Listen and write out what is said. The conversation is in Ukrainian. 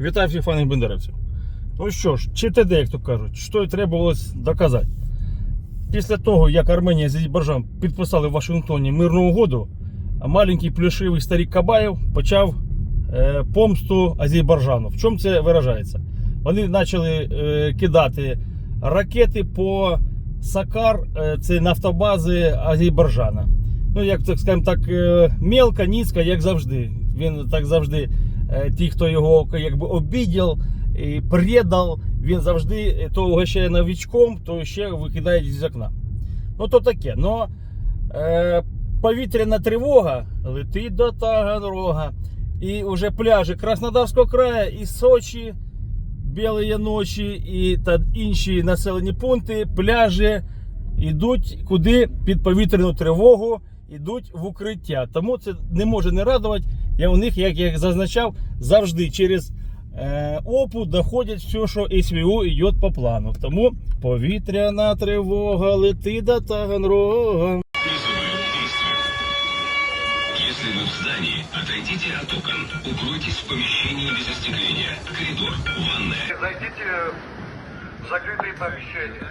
Вітаю всіх фанів бендерівців. Ну що ж, ЧТД, як то кажуть, що і требувалось доказати. Після того, як Арменія з Азербайджаном підписали в Вашингтоні мирну угоду, маленький плюшивий старик Кабаєв почав е, помсту Азербайджану. В чому це виражається? Вони почали е, кидати ракети по Сакар, е, це нафтобази Азербайджана. Ну, як так скажімо так, е, мелко, низько, як завжди. Він так завжди, ті, хто його якби обідів і предав, він завжди то угощає новичком, то ще викидає з окна. Ну, то таке. Но е, повітряна тривога летить до Таганрога. І вже пляжі Краснодарського краю і Сочі, Білої ночі і та інші населені пункти, пляжі йдуть куди під повітряну тривогу, йдуть в укриття. Тому це не може не радувати. Я у них, як я зазначав, завжди через е, ОПУ доходять все, що СВУ йде по плану. Тому повітряна тривога летить до Таганрога. Призываю к действию. Если вы в здании, отойдите от окон, укройтесь в помещении без остекления, коридор, ванная. Зайдите в закрытые помещения.